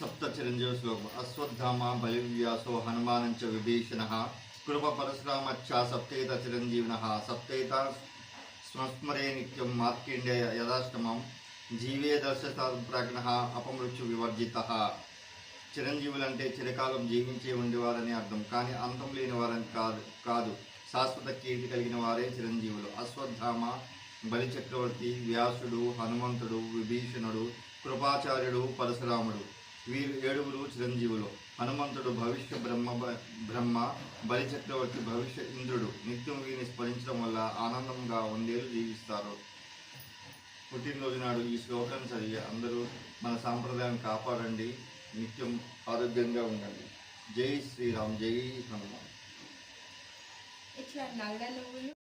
సప్త చిరంజీవ శ్లోకం అశ్వత్థామ బలివ్యాసో హనుమానంచ విభీషణ కృప పరశురామచ్చ సప్తేత చిరంజీవిన సప్తేత స్మస్మరే నిత్యం మార్కండేయ యథాష్టమం జీవే దర్శతాగ్న అపమృత్యు వివర్జిత చిరంజీవులంటే చిరకాలం జీవించే ఉండేవారని అర్థం కానీ అంతం లేని వారని కాదు కాదు. శాశ్వత కీర్తి కలిగిన వారే చిరంజీవులు. అశ్వత్థామ బలిచక్రవర్తి వ్యాసుడు హనుమంతుడు విభీషణుడు కృపాచార్యుడు పరశురాముడు. వీరు ఏడుగురు చిరంజీవులు. హనుమంతుడు భవిష్య బ్రహ్మ బ్రహ్మ బలిచక్రవర్తి భవిష్య ఇంద్రుడు. నిత్యం వీరిని స్మరించడం వల్ల ఆనందంగా వందేళ్ళు జీవిస్తారు. పుట్టినరోజు నాడు ఈ శ్లోకాన్ని చదివి అందరూ మన సాంప్రదాయం కాపాడండి. నిత్యం ఆరోగ్యంగా ఉండండి. జై శ్రీరామ్ జై హనుమాన్. ఇట్లా నల్ల నువ్వులు